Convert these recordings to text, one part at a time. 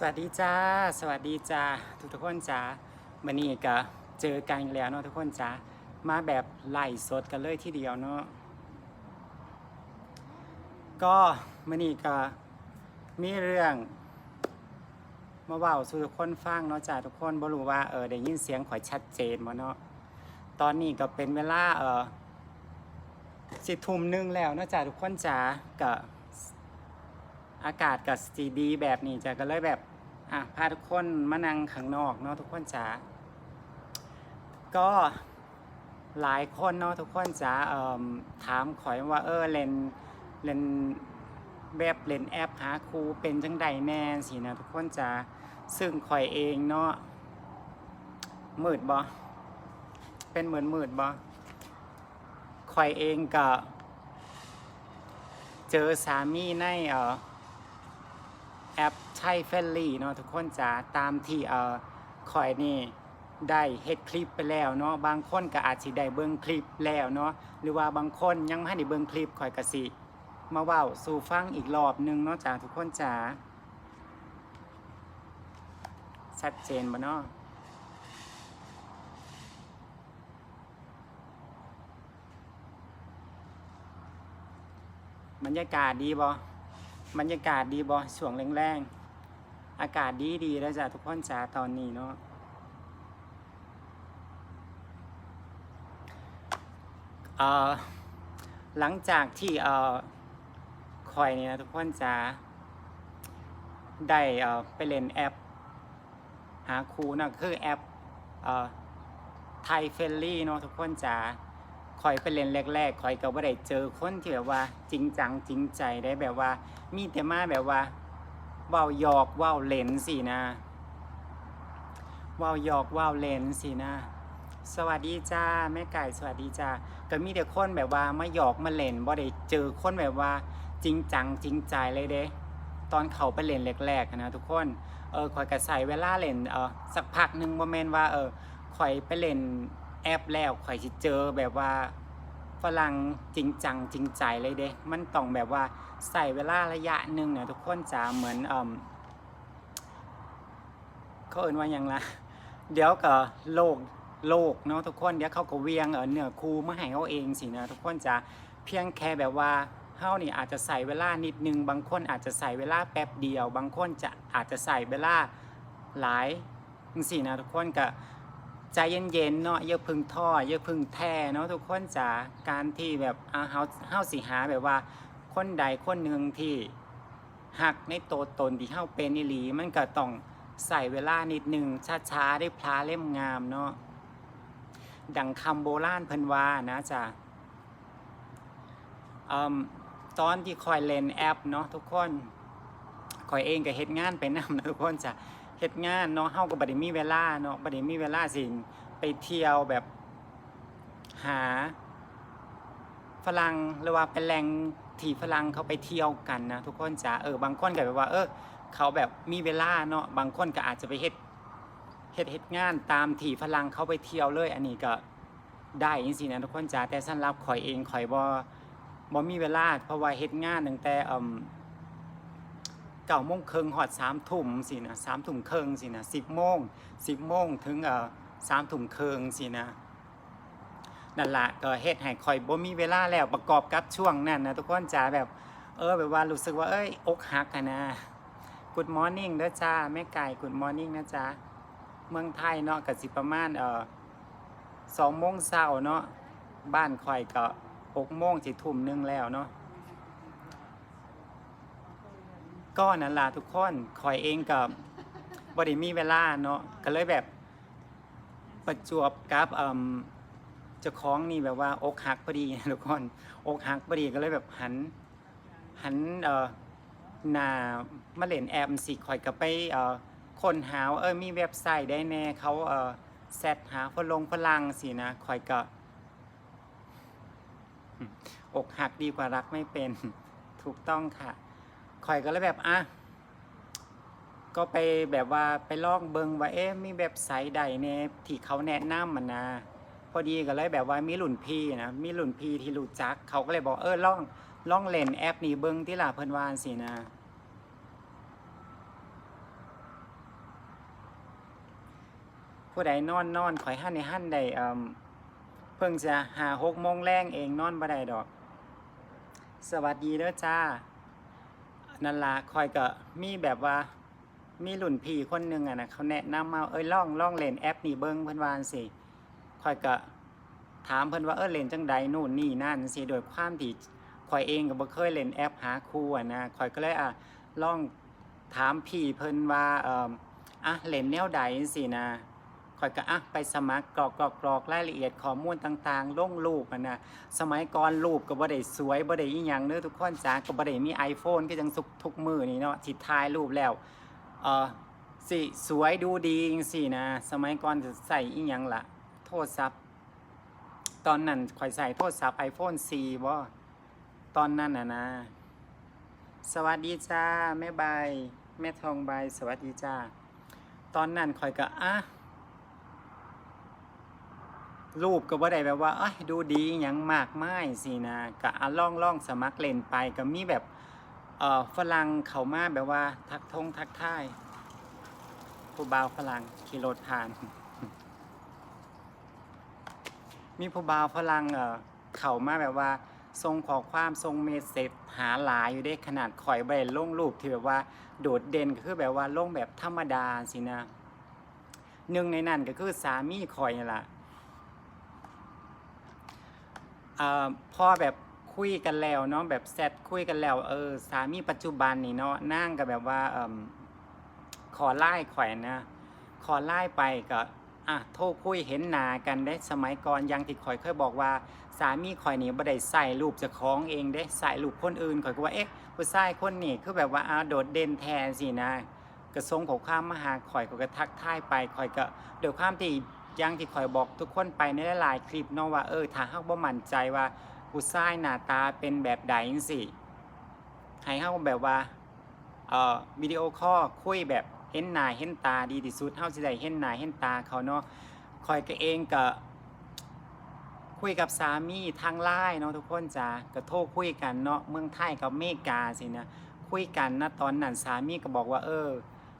สวัสดีจ้า สวัสดีจ้าทุกทุกคนจ้าวันนี้ก็เจอกันอีกแล้วเนาะทุกคนจ้ามาแบบไล่สดกันเลยทีเดียวเนาะก็วันนี้ก็มีเรื่อง มาเว้าสู่ทุกคนฟังเนาะจ้าทุกคนบ่รู้ว่าเออได้ยินเสียงข่อยชัดเจนบ่เนาะตอนนี้ก็เป็นเวลาเออสิทุ่มหนึงแล้วเนาะจ้าทุกคนจ้าก็อากาศกับสีดีแบบนี้จะก็เลยแบบ อะพาทุกคนมานั่งข้างนอกเนาะทุกคนจ๋าก็หลายคนเนาะทุกคนจ๋าเอ่อถามขอยว่าเออเล่นเล่นแบบเล่นแอปหาครูเป็นจังใดแน่สินะทุกคนจ๋าซึ่งข่อยเองเนาะมืดบ่เป็นเหมือนมืดบ่ข่อยเองก็เจอสามีในเออ แอปใช่เฟลลี่เนาะทุกคนจ๋าตามที่เอ่อคอยนี่ได้เฮ็ดคลิปไปแล้วเนาะบางคนก็อาจสิได้เบิ่งคลิปแล้วเนาะหรือว่าบางคนยังไม่ได้เบิ่งคลิปคอยก็สิมาเว้าสู่ฟังอีกรอบนึงเนาะจ๋าทุกคนจ๋าชัดเจนบ่เนาะบรรยากาศดีบ่ บรรยากาศดีบอช่วงแรงๆ อากาศดีดีๆแล้วจ้ะทุกคนจ้าตอนนี้เนาะหลังจากที่เออคอยนี่นะทุกคนจ้าได้เออไปเล่นแอป หาครูนะคือแอปเออไทยเฟลลี่เนาะทุกคนจ้า คอยไปเล่นแรกๆคอยก็บ่ได้เจอคนที่แบบว่าจริงจังจริงใจได้แบบว่า มีแต่มาแบบว่าเว้าหยอกเว้าเล่นสินะเว้าหยอกเว้าเล่นสินะ สวัสดีจ้าแม่ไก่สวัสดีจ้าก็มีแต่คนแบบว่ามาหยอกมาเล่นบ่ได้เจอคนแบบว่าจริงจังจริงใจเลยเด้ตอนเขาไปเล่นแรกๆนะทุกคนเออคอยก็ใส่เวลาเล่นเออสักพักหนึ่งบ่แม่นว่าเออคอยไปเล่น แอปแล้วคอยสิเจอแบบว่าฝรั่งจริงจังจริงใจเลยเด้ มันต้องแบบว่าใส่เวลาระยะหนึ่งเนี่ยทุกคนจะเหมือนเอมเขาเอ่นว่ายังละเดี๋ยวก็โลกโลกเนาะทุกคนเดี๋ยวเขาก็เวียงเออเนื้อคูมาให้เขาเองสินะทุกคนจะเพียงแค่แบบว่าเฮานี่อาจจะใส่เวลานิดนึง บางคนอาจจะใส่เวลาแป๊บเดียว บางคนจะอาจจะใส่เวลาหลายจังสินะทุกคนก็ ใจเย็นๆเนาะอย่าพึ่งท่ออย่าพึ่งแท้เนาะทุกคนจะการที่แบบอาเฮาเฮาสิหาแบบว่า คนใดคนหนึ่งที่หักในตัวตนที่เฮาเป็นอีหลีมันก็ต้องใส่เวลานิดหนึ่งช้าๆได้พลาเล่มงามเนาะดังคำโบราณเพิ่นว่านะจ๊ะอืมตอนที่คอยเล่นแอปเนาะทุกคนคอยเองก็เฮ็ดงานไปนำนะทุกคนจ้ะ เฮ็ดงานเนาะเฮาก็บ่ได้มีเวลาเนาะบ่ได้มีเวลาสิไปเที่ยวแบบหาฝรั่งหรือว่าเป็นแหล่งที่ฝรั่งเขาไปเที่ยวกันนะทุกคนจ้าเออบางคนก็แบบว่าเออเขาแบบมีเวลาเนาะบางคนก็อาจจะไปเฮ็ดเฮ็ดเฮ็ดงานตามที่ฝรั่งเขาไปเที่ยวเลย อันนี้ก็ได้จริงๆนะทุกคนจ้าแต่สำหรับข่อยเองข่อยบ่บ่มีเวลาเพราะว่าเฮ็ดงานตั้งแต่อ่ม เก้าโมงครึ่งหอดสามทุ่มสินะสามทุ่มครึ่งสินะสิบโมงสิบโมงถึงเอ่อสามทุ่มครึ่งสินะนั่นละก็เฮ็ดให้คอยบ่มีเวลาแล้วประกอบกับช่วงนั้นนะทุกคนจ๋าแบบเออแบบว่ารู้สึกว่าเอ้ยอกหักนะ Good morning เด้อจ้าแม่ไก่ Good morning นะจ๊ะเมืองไทยเนาะก็สิประมาณเอ่อสองโมงเช้าเนาะบ้านคอยก็หกโมงสิทุ่มนึงแล้วเนาะ ก็นั่นล่ะทุกคนคอยเองก็บ่ได้มีเวลาเนาะก็เลยแบบประจวบกับเจ้าของนี่แบบว่าอกหักพอดีนะทุกคนอกหักพอดีก็เลยแบบหันหันเอ่อหน้ามาเล่นแอปสิคอยกับไปเอ่อคนหาเออมีเว็บไซต์ได้แน่เขาเอ่อแซดหาฝรงฝรั่งสินะคอยก็อืมอกหักดีกว่ารักไม่เป็นถูกต้องค่ะ คอยก็เลยแบบอะก็ไปแบบว่าไปลองเบิงว่าเอ๊ะมีเว็บไซต์ใดแน่ที่เขาแนะนำมันนะพอดีก็เลยแบบว่ามีหลุ่นพี่นะมีหลุ่นพี่ที่รู้จัก เขาก็เลยบอกเออล่องล่องเล่นแอปนี้เบิงที่ล่ะเพิ่นวาจั่งสินะ ผู้ใดนอนนอนข่อยหั่นในหั่นใดเอ่มเพิ่งจะหาหกโมงแรงเองนอนบ่ได้ดอก สวัสดีเด้อจ้า นั่นละคอยก็มีแบบว่ามีหลุ่นพี่คนหนึ่งอะนะเขาแนะนำมาเอ้ยล่องล่องเล่นแอปนี่เบิ้งเพิ่นวาจั่งสิคอยก็ถามเพิ่นว่าเออเล่นจังใดนู่นนี่นั่นสิโดยความที่คอยเองก็บ่เคยเล่นแอปหาคู่อะนะคอยก็เลยอะลองถามพี่เพิ่นว่าเอ่ออะเล่นแนวใดสินะ คอยก็อะไปสมัครกรอกกรอกกรอกรายละเอียดข้อมูลต่างๆลงรูปนะสมัยก่อนรูปก็บ่ได้สวยบ่ได้อีหยังเด้อทุกคนจ้าก็บ่ได้มี iPhone ก็จังสุกทุกมือนี่เนาะสิถ่ายรูปแล้วเอ่อสิสวยดูดีจังซี่นะ สมัยก่อนจะใส่อีหยังละโทรศัพท์ตอนนั้นข่อยใส่โทรศัพท์ iPhone 4บ่ตอนนั้นน่ะนะ สวัสดีจ้าแม่ใบแม่ทองใบสวัสดีจ้าตอนนั้นข่อยก็อะ รูปก็บ่ได้แบบว่าเอ้ยดูดีหยังมากมายสินะก็อะล่องล่องสมัครเล่นไปก็มีแบบเอ่อฝรั่งเขามาแบบว่า ทักทงทักทายผู้บ่าวฝรั่งขี่รถผ่าน มีผู้บ่าวฝรั่งเอ่อเขามาแบบว่าส่งขอความส่งเมสเซจหาหลายอยู่ได้ขนาดข่อยบ่ได้ลงรูปที่แบบว่า โดดเด่นก็คือแบบว่าลงแบบธรรมดาสินะหนึ่งในนั้นก็คือสามีข่อยนี่แหละ เอ่อพอแบบคุยกันแล้วเนาะแบบแซดคุยกันแล้วเออสามีปัจจุบันนี่เนาะนั่งกับแบบว่าเอ่มขอไล่ข่อยนะ ขอไล่ไปก็อะโทรคุยเห็นหนากันได้สมัยก่อนยังที่ข่อยเคยบอกว่า สามีข่อยนี่บ่ได้ใส่รูปจะคล้องเองได้ใส่รูปคนอื่นข่อยก็ว่าเอ๊ะผู้ชายคนนี้คือแบบว่าอ้าวโดดเด่นแทนสินะก็ส่งข้อความมาหาข่อยก็กระทักทายไปข่อยก็โดยความที่ อยังที่คอยบอกทุกคนไปในหลายๆคลิปเนาะว่าเออถ้าเฮาบ่มั่นใจว่าผู้ชายหน้าตาเป็นแบบใดจังซี่ให้เฮาแบบว่าเอ่อวิดีโอคอลคุยแบบเห็นหน้าเห็นตาดีที่สุดเฮาสิได้เห็นหน้าเห็นตาเขาเนาะคอยก็เองก็คุยกับสามีทางไลน์เนาะทุกคนจ้าก็โทรคุยกันเนาะเมืองไทยกับเมกาสินะคุยกันนะตอนนั้นสามีก็บอกว่าเออ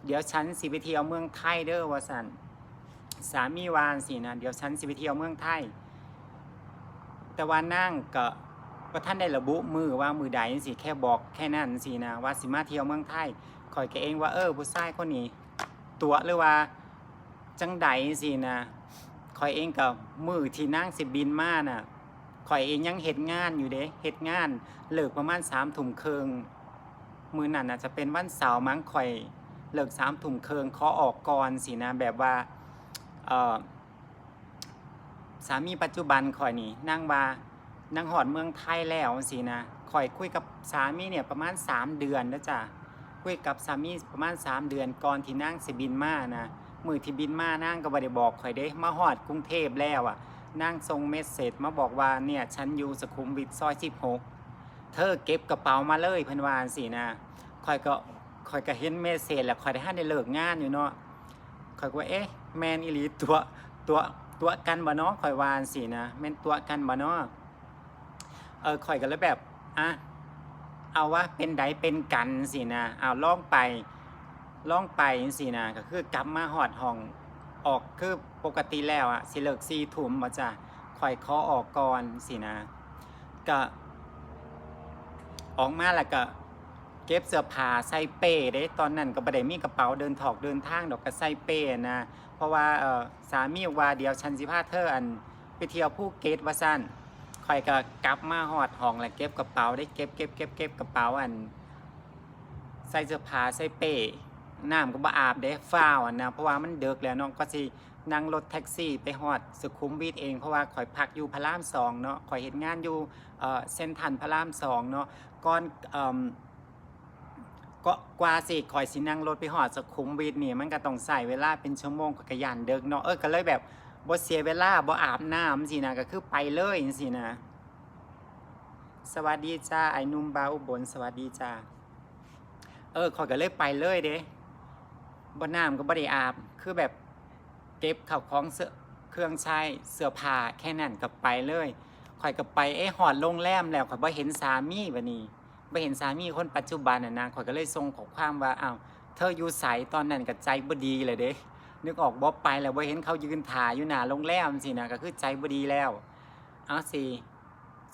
เดี๋ยวฉันสิไปเที่ยวเมืองไทยเด้อว่าซั่น สามีวานสินะเดี๋ยวฉันสิไปเที่ยวเมืองไทย แต่ว่านั่งก็ก็ท่านได้ระบุมือว่ามือใดสิแค่บอกแค่นั้นสินะว่าสิมาเที่ยวเมืองไทยคอยแกเองว่าเออผู้ชายคนนี้ ตัวหรือว่าจังใดสินะคอยเองกับมือที่นั่งสิบินมาน่ะคอยเองยังเฮ็ดงานอยู่เด้เฮ็ดงานเลิกประมาณสามถุ่มเคืองมือนั่นนะจะเป็นวันเสาร์มั้งคอยเลิกสามถุ่มเคืองขอออกก่อนสินะแบบว่า สามีปัจจุบันข่อยนี่นั่งว่านั่งหอดเมืองไทยแล้วสินะข่อยคุยกับสามีเนี่ยประมาณ 3 เดือนนะจ๊ะคุยกับสามีประมาณ 3 เดือนก่อนที่นั่งสิบินมานะมือที่บินมานั่งก็บ่ได้บอกข่อยเด้มาหอดกรุงเทพแล้วอะนั่งส่งเมสเซจมาบอกว่าเนี่ยฉันอยู่สุขุมวิทซอย16เธอเก็บกระเป๋ามาเลยเพิ่นว่าสินะข่อยก็ข่อยก็เห็นเมสเซจแล้วข่อยได้ทันได้เลิกงานอยู่เนาะข่อยก็ว่าเอ๊ะ แมนอีหลีตัวตัวตัวกันบ่เนาะข่อยวาจั่งสินะแม่นตัวกันบ่เนาะเออข่อยก็เลยแบบอะเอาว่าเป็นใดเป็นกันสินะเอาล่องไปล่องไปสินะก็คือกลับมาหอดห้องออกคือปกติแล้วอะสิเลิกสี่ทุ่มบ่จ้ะข่อยขอออกก่อนสินะก็ออกมาแล้วก็ เก็บเสื้อผ้าใส่เป้เด้ตอนนั้นก็บ่ได้มีกระเป๋าเดินถอกเดินทางดอกก็ใส่เป้นะเพราะว่าเออสามีว่าเดียวฉันสิพาเธออันไปเที่ยวภูเก็ตว่าซั่นข่อยก็กลับมาฮอดห้องแล้วเก็บกระเป๋าได้เก็บเก็บเก็บเก็บกระเป๋าอันใส่เสื้อผ้าใส่เป้น้ำก็บ่อาบเด้ฟ้าวอะนะเพราะว่ามันเดึกแล้วเนาะก็สินั่งรถแท็กซี่ไปฮอดสุขุมวิทเองเพราะว่าข่อยพักอยู่พระรามสองเนาะข่อยเฮ็ดงานอยู่เอ่อเส้นทันพระรามสองเนาะก่อนอ ก็กว่าสิคอยสินั่งรถไปหอดสุขุมวิทนี่มันก็ต้องใส่เวลาเป็นชั่วโมงก็ยันเดิกเนาะเออก็เลยแบบบ่เสียเวลาบ่อาบน้ำสินะก็คือไปเลยจังซี่นะ สวัสดีจ้าไอ้นุ่มบาอุบลสวัสดีจ้าเออขอยก็เลยไปเลยเด้บ่น้ำก็บ่ได้อาบคือแบบเก็บข้าวของเสื้อเครื่องใช้เสื้อผ้าแค่นั้นก็ไปเลยข่อยก็ไปเอ๊ะหอดโรงแรมแล้วข่อยบ่เห็นสามีบัดนี้ ไปเห็นสามีคนปัจจุบันน่ะนะข่อยก็เลยส่งขอความว่าอ้าวเธออยู่ใสตอนนั้นกับใจบ่ดีเลยเด้นึกออกบ่ไปแล้วบ่เห็นเขายืนถ่ายอยู่หน้าโรงแรมสินะก็คือใจบ่ดีแล้ว เอาสิ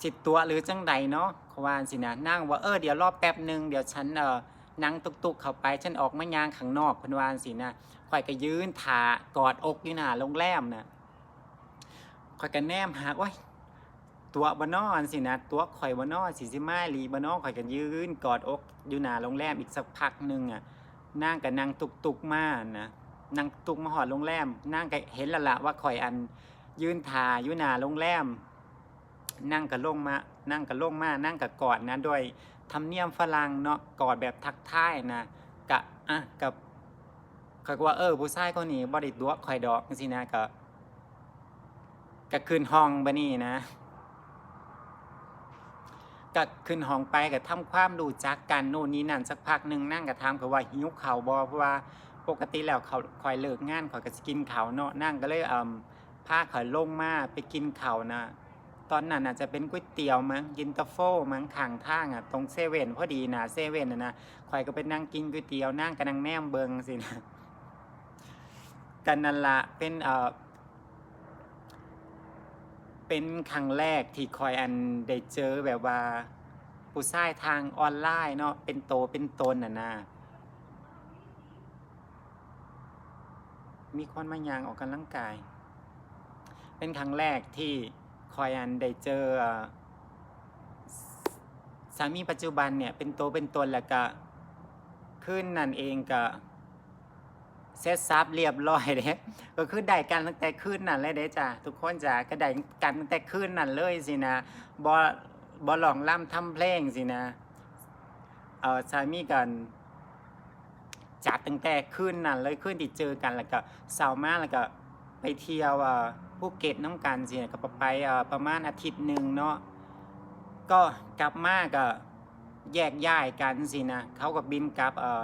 สิตัวหรือจังใดเนาะเขาว่าสินะนั่งว่าเออเดี๋ยวรอแป๊บหนึ่งเดี๋ยวฉันเออนั่งตุกๆเข้าไปฉันออกมายางข้างนอกพนว่าสินะข่อยก็ยืนถ่ากอดอกอยู่หน้าโรงแรมน่ะข่อยก็แนมหาโอ้ย ตัวบ่นอนสินะตัวข่อยบนอนสิสิมาอีหลีบนอนข่อยก็ยืนกอดอกอยู่หนาโรงแรมอีกสักพักหนึ่งอะนั่งก็นั่งตุกๆมานะนั่งตุกมาหอดโรงแรมนั่งก็เห็นละละว่าข่อยอันยืนถ่าอยู่หนาโรงแรม นั่งกับลงมา นั่งกับลงมา นั่งกับกอดนะโดยทำเนียมฝรั่งเนาะกอดแบบทักทายนะกะอะกับขาก็ว่าเออผู้ชายคนนี้บริตัวคอยดอกสินะก็ก็ขึ้นห้องบะนี่นะ ก็ขึ้นห้องไปก็ทำความรู้จักกันโน่นนี่นั่นสักพักหนึ่งนั่งกับทำเขาว่าหิวข่าวบอเพราะว่าปกติแล้วเขาคอยเลิกงานคอยก็จะกินข่าวเนาะนั่งก็เลยเอ่มพาเขาลงมาไปกินเขาวนะตอนนั้นอาจจะเป็นก๋วยเตี๋ยวมั้งยินตาโฟมั้งขางทางอะตรงเซเว่นพอดีนะเซเว่นนะนะคอยก็ไปนั่งกินก๋วยเตี๋ยวนั่งกันนั่งแนมเบิงสินะกันนั่นละเป็นเอ่อ เป็นครั้งแรกที่คอยอันได้เจอแบบว่า ผู้ชายทางออนไลน์เนาะเป็นโตเป็นตนน่ะนะมีคนมายางออกกำลังกาย เป็นครั้งแรกที่คอยอันได้เจอสามีปัจจุบันเนี่ยเป็นโตเป็นตนแล้วก็ขึ้นนั่นเองก็ เซตซับเรียบร้อยเด้ก็คือได้กันตั้งแต่คืนนั่นเลยเด้จ้ะทุกคนจ้ะก็ได้กันตั้งแต่คืนนั่นเลยสินะบอบอหลองล่ำทำเพลงสินะเออสามีกันจัดตั้งแต่คืนนั่นเลยคืนที่เจอกันแล้วก็เสาร์มาแล้วก็ไปเที่ยวอ่อภูเก็ตน้ำกันสินะก็ไปประมาณอาทิตย์หนึ่งเนาะก็กลับมาก็แยกย้ายกันสินะเขาก็บินกลับเอ่ออ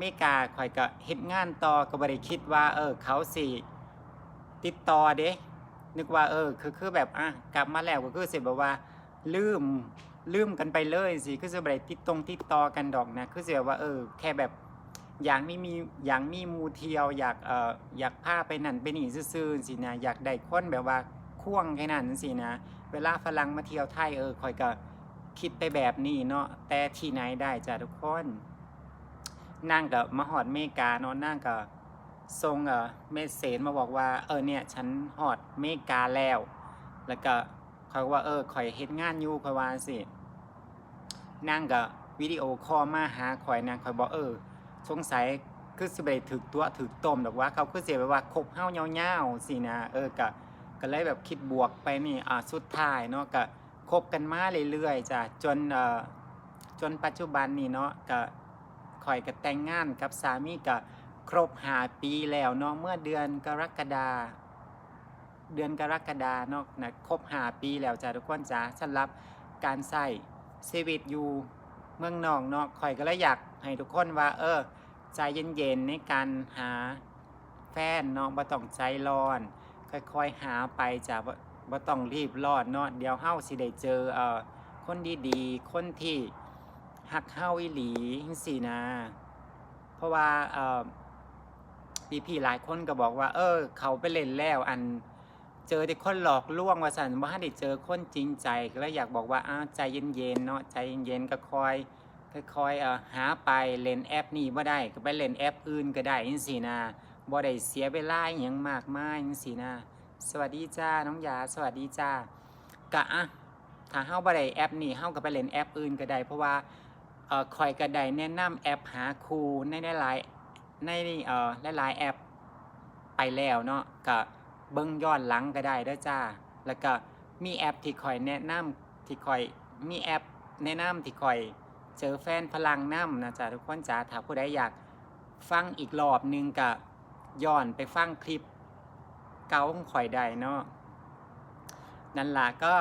เมกาข่อยก็เฮ็ดงานต่อก็บ่ได้คิดว่า เออ เขาสิติดต่อเด้นึกว่า เออ คือคือแบบอะกลับมาแล้วก็คือสิแบบว่า ลืมลืมกันไปเลยสิคือสิบ่ได้ติดตรงติดต่อกันดอกนะคือสิแบบว่า เออ แค่แบบอยากมีมีอยากมีมูเทียว อยากเอ่ออยากพาไปนั่นไปนี่ซื่อๆสินะอยากได้คนแบบว่าควงแค่นั้นสินะ เวลาฝรั่งมาเที่ยวไทยเออคอยก็คิดไปแบบนี้เนาะแต่ที่ไหนได้จ้ะทุกคน นั่งกับมหอดเมกาเนาะนั่งกับส่งเออเมสเซจมาบอกว่า เออเนี่ยฉันหอดเมกาแล้ว แล้วก็เขาว่าเออคอยเฮ็ดงานอยู่คอยว่าสินั่งกับวิดีโอคอลมาหาคอยนางคอยบอกเออสงสัยคือสิไปถึกตัวถึกต้มดอกว่าเขาคือเสียไปว่าคบเฮาเงาวๆสินะเออก็ก็เลยแบบคิดบวกไปนี่อ่าสุดท้ายเนาะก็คบกันมาเรื่อยๆจ้ะจนเอ่อจนปัจจุบันนี่เนาะก็ คอยก็แต่งงานกับสามีก็ครบหาปีแล้วเนาะเมื่อเดือนกรกฎาเดือนกรกฎาเนาะนะครบหาปีแล้วจ้ะทุกคนจ้ะสำหรับการใส่ชีวิตอยู่เมืองนอกเนาะคอยก็เลยอยากให้ทุกคนว่า เออ ใจเย็นๆในการหาแฟนเนาะบ่ต้องใจร้อน ค่อยๆหาไปจ้ะบ่บ่ต้องรีบร้อนเนาะเดี๋ยวเฮาสิได้เจอเอ่อคนดีๆ คนที่ ฮักเฮาอีหลีจังซี่นะ เพราะว่าเอ่อพี่ๆหลายคนก็บอกว่า เออ เขาไปเล่นแล้วอันเจอแต่คนหลอกลวงว่าสันว่าได้เจอคนจริงใจก็เลยอยากบอกว่าอ้าวใจเย็นๆเนาะใจเย็นๆก็คอยค่อยๆเอ่อหาไปเล่นแอปนี้บ่ได้ก็ไปเล่นแอปอื่นก็ได้จังซี่นะบ่ได้เสียเวลาอหยังมากมายจังซี่นะสวัสดีจ้าน้องยาสวัสดีจ้ากะอะถ้าเฮาบ่ได้แอปนี้เฮาก็ไปเล่นแอปอื่นก็ได้เพราะว่า เอ่อคอยก็ไดแนะนำแอปหาครูในหลายๆในเอ่อหลายๆแอปไปแล้วเนาะก็เบิ่งย้อนหลังก็ได้เด้อจ้า แล้วก็มีแอปที่คอยแนะนำที่คอยมีแอปแนะนำที่คอยเจอแฟนพลังน้ำนะจ๊ะทุกคนจ้าถ้าผู้ใดอยากฟังอีกรอบหนึงก็ย้อนไปฟังคลิปเก่าของข่อยได้เนาะนั่นล่ะก็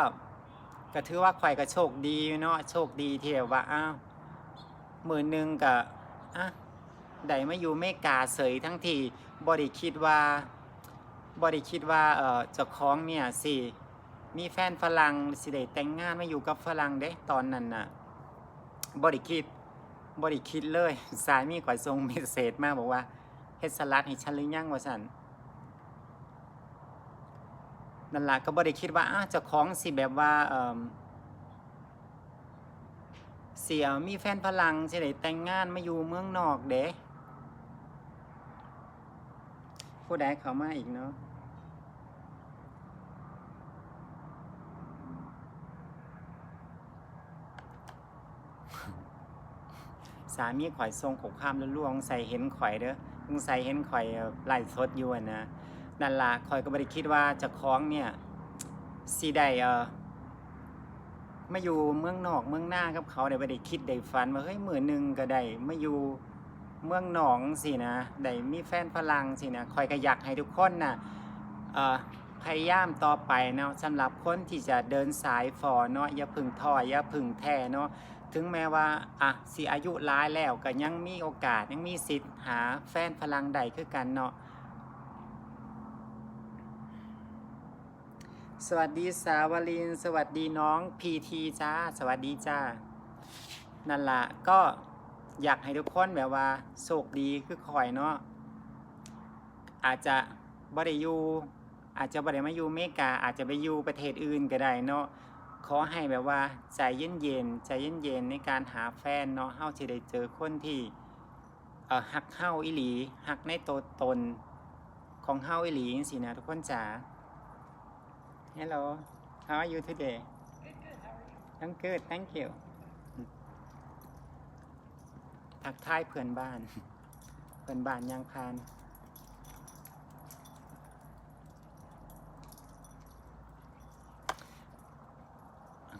ก็ถือว่าข่อยก็โชคดีเนาะโชคดีที่แบบว่าอ้าว มือหนึ่งก็อะได้มาอยู่เมกาเสยทั้งทีบ่ได้คิดว่าบ่ได้คิดว่าเอ่อเจ้าของเนี่ยสิมีแฟนฝรั่งสิได้แต่งงานมาอยู่กับฝรั่งเด้ตอนนั้นน่ะบริคิดบริคิดเลยสายมีข่อยส่งเมสเซจมาบอกว่าเฮ็ดสลัดให้ฉันหรือยังว่าซั่นนั่นละก็บ่ได้คิดว่าอ้าวเจ้องสิแบบว่าเออ เสียมีแฟนฝรั่งสิได้แต่งงานมาอยู่เมืองนอกเด้ผู้ใดเข้ามาอีกเนาะสามีข่อยทรงขบข้ามล่วงใส่เห็นข่อยเด้อมึงใส่เห็นข่อยไล่สดอยู่นะนั่นล่ะข่อยก็บ่ได้คิดว่าจะคล้องเนี่ยสิได้เออ มาอยู่เมืองนอกเมืองหน้ากับเขาได้บ่ได้คิดได้ฝันว่าเฮ้ยมื้อหนึ่งก็ได้มาอยู่เมืองหนองสินะได้มีแฟนฝรั่งสินะข่อยก็อยากให้ทุกคนน่ะเอ่อพยายามต่อไปเนาะสำหรับคนที่จะเดินสายฝอเนาะอย่าพึ่งท้ออย่าพึ่งแท้เนาะถึงแม้ว่าอะสิอายุร้ายแล้วก็ยังมีโอกาสยังมีสิทธิ์หาแฟนพลังใดคือกันเนาะ สวัสดีสาวลิน สวัสดีน้องพีทีจ้า สวัสดีจ้า นั่นละก็อยากให้ทุกคนแบบว่าโชคดีคือคอยเนาะ อาจจะบ่ได้อยู่อาจจะบ่ได้มาอยู่เมกา อาจจะไปอยู่ประเทศอื่นก็ได้เนาะ ขอให้แบบว่าใจเย็นๆใจเย็นๆในการหาแฟนเนาะ เฮาสิได้เจอคนที่เอ่อฮักเฮาอีหลีฮักในตัวตนของเฮาอีหลีจังซี่นะทุกคนจ๋า Hello how are you today Good, good. How are you? I'm good thank you ทักทายเพื่อนบ้าน เพื่อนบ้านยังพาน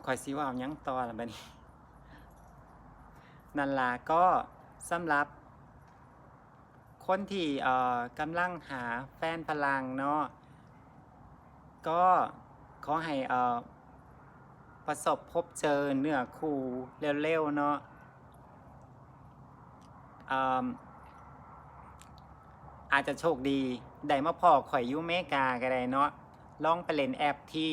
คอยซิว่าเอาหยังต่อละบัดนี้ นั่นล่ะก็สำหรับ คนที่เอ่อกำลังหาแฟนพลังเนาะก็ ขอให้เอ่อประสบพบเจอเนื้อคู่เร็วๆเนาะอาอาจจะโชคดี ได้มาพอข่อยยูเมกาก็ได้เนาะลองไปเล่นแอปที่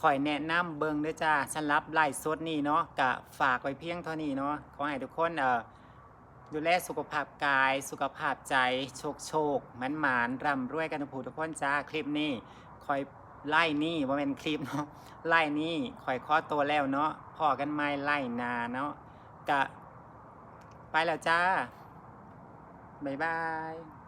ข่อยแนะนำเบิงเด้วยจ้าสำหรับไลฟ์สดนี่เนาะกะฝากไว้เพียงเท่านี้เนาะขอให้ทุกคนเอ่อดูแลสุขภาพกาย สุขภาพใจ โชคโชคมันหมานร่ำรวยกันทุกผู้ทุกคนจ้าคลิปนี้คอย ไล่นี่ว่าเป็นคลิปเนาะไล่นี่คอยข้อตัวแล้วเนาะพอกันไม่ไล่นาเนาะกะ ไปแล้วจ้า บ๊ายบาย